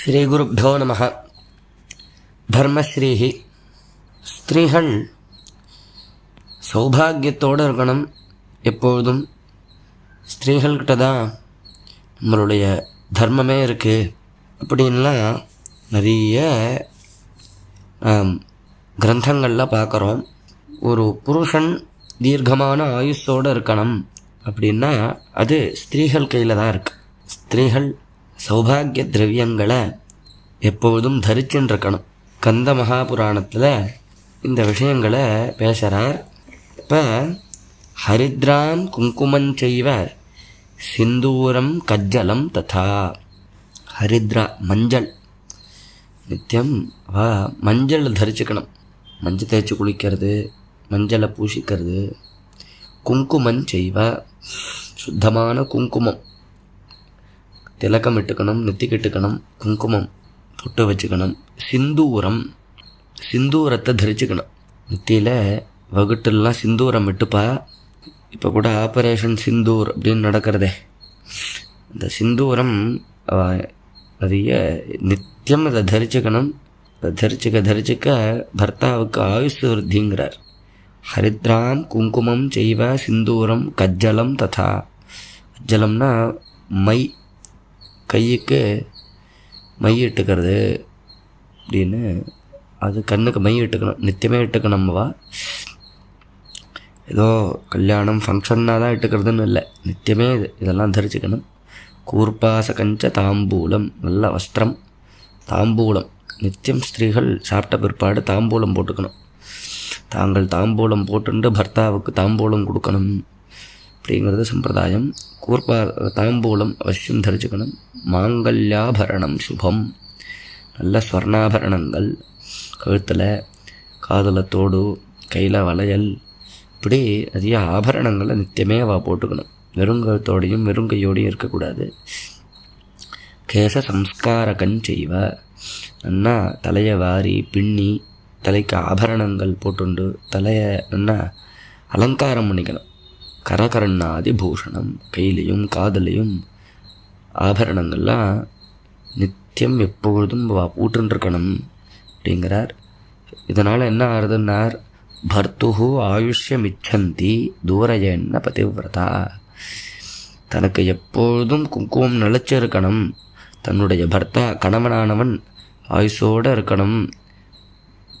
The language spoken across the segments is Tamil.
ஸ்ரீகுருப்போ நம. தர்மஸ்ரீஹி ஸ்திரீகள் சௌபாகியத்தோடு இருக்கணும் எப்பொழுதும். ஸ்திரீகள்கிட்ட தான் நம்மளுடைய தர்மமே இருக்குது அப்படின்லாம் நிறைய கிரந்தங்களில் பார்க்குறோம் ஒரு புருஷன் தீர்க்கமான ஆயுஷோடு இருக்கணும் அப்படின்னா அது ஸ்திரீகள் கையில் தான் இருக்குது ஸ்திரீகள் சௌபாகிய திரவியங்களை எப்பொழுதும் தரிச்சுன்னு இருக்கணும் கந்த மகாபுராணத்தில் இந்த விஷயங்களை பேசுகிறார் இப்போ ஹரித்ரான் குங்குமஞ்செய்வ சிந்தூரம் கஜ்ஜலம் ததா. ஹரித்ரா மஞ்சள். நித்தியம் வா மஞ்சள் தரிச்சுக்கணும். மஞ்சள் தேய்ச்சி குளிக்கிறது மஞ்சளை பூசிக்கிறது. குங்குமம் செய்வ சுத்தமான குங்குமம். திலக்கம் இட்டுக்கணும் நெத்திக்கிட்டுக்கணும் குங்குமம் பொட்டு வச்சுக்கணும் சிந்தூரம் சிந்தூரத்தை தரிச்சுக்கணும் நெத்தியில் வகுட்டெல்லாம் சிந்தூரம் இட்டுப்பா இப்போ கூட ஆப்ரேஷன் சிந்தூர் அப்படின்னு நடக்கிறதே இந்த சிந்தூரம் நிறைய நித்தியம் அதை தரிச்சுக்கணும் அதை தரிச்சுக்க தரிச்சுக்க பர்த்தாவுக்கு ஆயுஷ் விருத்திங்கிறார் ஹரித்ராம் குங்குமம் செய்வ சிந்தூரம் கஜ்ஜலம் ததா கஜ்ஜலம்னா மை கையுக்கு மை இட்டுக்கிறது அப்படின்னு அது கண்ணுக்கு மை இட்டுக்கணும் நித்தியமே இட்டுக்கணும்வா ஏதோ கல்யாணம் ஃபங்க்ஷன்னா தான் இட்டுக்கிறதுன்னு இல்லை. நித்தியமே இது. இதெல்லாம் தரிச்சுக்கணும் கூர்பாச கஞ்ச தாம்பூலம் நல்ல வஸ்திரம் தாம்பூலம். நித்தியம் ஸ்திரீகள் சாப்பிட்ட பிற்பாடு தாம்பூலம் போட்டுக்கணும். தாங்கள் தாம்பூலம் போட்டுண்டு பர்த்தாவுக்கு தாம்பூலம் கொடுக்கணும். அப்படிங்கிறது சம்பிரதாயம். கூர்ப்பா தாம்பூலம் அவசியம் தரிச்சுக்கணும். மாங்கல்யாபரணம் சுபம். நல்ல ஸ்வர்ணாபரணங்கள். கழுத்தில் காதில் தோடு கையில் வளையல். இப்படி நிறைய ஆபரணங்களை நித்தியமே அவள் போட்டுக்கணும். வெறுங்கழுத்தோடையும் வெறுங்கையோடையும் வெறும் கையோடையும் இருக்கக்கூடாது. கேச சம்ஸ்காரகன் செய்வ. நன்னா தலையை வாரி பின்னி தலைக்கு ஆபரணங்கள் போட்டுண்டு தலையை நன்னா அலங்காரம் பண்ணிக்கணும். கரகரண்ணாதி பூஷணம் கையிலையும் காதலையும் ஆபரணங்கள்லாம் நித்தியம் எப்பொழுதும் வா போட்டுருக்கணும் அப்படிங்கிறார். இதனால் என்ன ஆறுதுன்னார்? பர்த்துகு ஆயுஷ்யமிச்சந்தி தூரயன்ன பதிவிரதா. தனக்கு எப்பொழுதும் குங்குமம் நிலச்சிருக்கணும். தன்னுடைய பர்த்தா கணவனானவன் ஆயுஷோடு இருக்கணும்.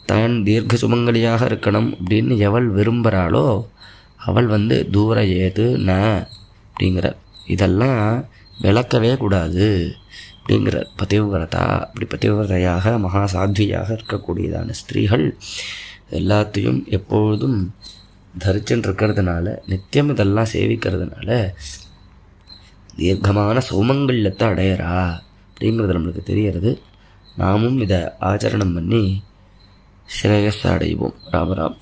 தான் தீர்க்க சுமங்கலியாக இருக்கணும் அப்படின்னு எவள் விரும்புகிறாளோ அவள் வந்து தூர ஏது ந அப்படிங்கிற இதெல்லாம் விளக்கவே கூடாது அப்படிங்கிற பதிவிரதா அப்படி பதிவிரதையாக மகா சாத்வியாக இருக்கக்கூடியதான ஸ்திரீகள் எல்லாத்தையும் எப்பொழுதும் தரிச்சுன்னு இருக்கிறதுனால நித்தியம் இதெல்லாம் சேவிக்கிறதுனால தீர்க்கமான சோமங்கல்யத்தை அடையிறா அப்படிங்கிறது நம்மளுக்கு தெரியறது. நாமும் இதை ஆச்சரணம் பண்ணி ஸ்ரேயஸ் அடைவோம். ராமராம்.